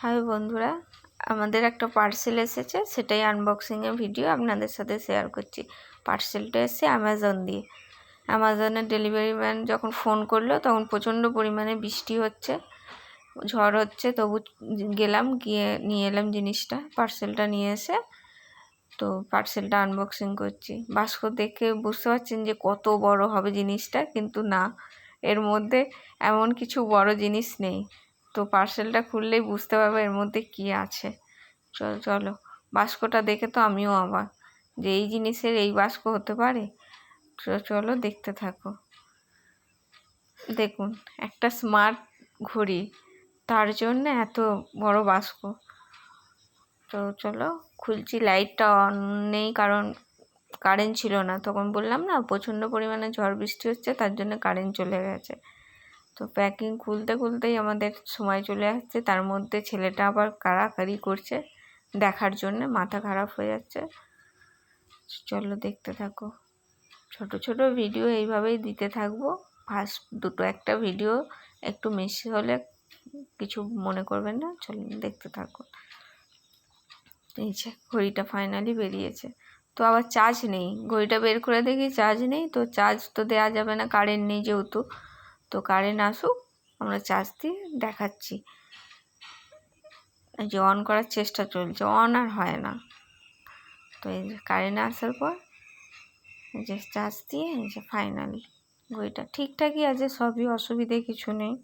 High বন্ধুরা, আমাদের একটা পার্সেল এসেছে, সেটাই আনবক্সিংয়ের ভিডিও আপনাদের সাথে শেয়ার করছি। পার্সেলটা এসেছে অ্যামাজন দিয়ে। অ্যামাজনের ডেলিভারি ম্যান যখন ফোন করল, তখন প্রচণ্ড পরিমাণে বৃষ্টি হচ্ছে, ঝড় হচ্ছে, তবু গেলাম, গিয়ে নিয়ে এলাম জিনিসটা পার্সেলটা নিয়ে এসে, তো পার্সেলটা আনবক্সিং করছি। বাস্ক দেখে বুঝতে পারছেন যে কত বড় হবে জিনিসটা, কিন্তু না, এর মধ্যে এমন কিছু বড় জিনিস নেই। তো পার্সেলটা খুললেই বুঝতে পারবে এর মধ্যে কী আছে। চলো চলো। বাস্কটা দেখে তো আমিও অবাক যে এই জিনিসের এই বাস্ক হতে পারে। চলো দেখতে থাকো। দেখুন, একটা স্মার্ট ঘড়ি, তার জন্য এত বড় বাস্ক। তো চলো, খুলছি। লাইটটা অন নেই কারণ কারেন্ট ছিল না। তখন বললাম না, প্রচণ্ড পরিমাণে ঝড় বৃষ্টি হচ্ছে, তার জন্য কারেন্ট চলে গেছে। তো প্যাকিং খুলতে খুলতেই আমাদের সময় চলে আসছে। তার মধ্যে ছেলেটা আবার কাড়াকাড়ি করছে দেখার জন্য, মাথা খারাপ হয়ে যাচ্ছে। চলো দেখতে থাকো। ছোট ছোট ভিডিও এইভাবেই দিতে থাকব। ফার্স্ট দুটো একটা ভিডিও একটু মিস হলে কিছু মনে করবেন না চলুন দেখতে থাকো। এই যে ঘড়িটা ফাইনালি বেরিয়েছে। তো আবার চার্জ নেই, ঘড়িটা বের করে দেখি চার্জ নেই, তো চার্জ তো দেওয়া যাবে না কারেন্ট নেই যেহেতু। তো কারেন্ট আসুক, আমরা চার্জ দিয়ে দেখাচ্ছি। যে অন করার চেষ্টা চলছে অন আর হয় না। তো এই যে কারেন্ট আসার পর যে চার্জ দিয়ে যে ফাইনাল ঘড়িটা ঠিকঠাকই আছে, সবই অসুবিধে কিছু নেই।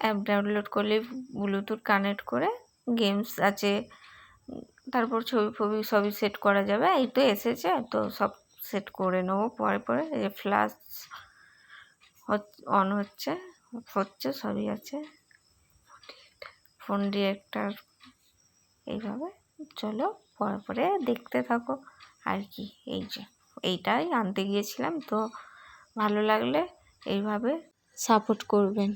অ্যাপ ডাউনলোড করলে ব্লুটুথ কানেক্ট করে গেমস আছে, তারপর ছবি ফবি সবই সেট করা যাবে। এই তো এসেছে, তো সব সেট করে নেব। পরে পরে এই যে ফ্ল্যাশ অন হচ্ছে হচ্ছে, সবই আছে। ফোন ডিরেক্টার এইভাবে। চলো, পরে পরে দেখতে থাকো। আর কি, এই যে, এইটাই আনতে গিয়েছিলাম। তো ভালো লাগলে এইভাবে সাপোর্ট করবেন।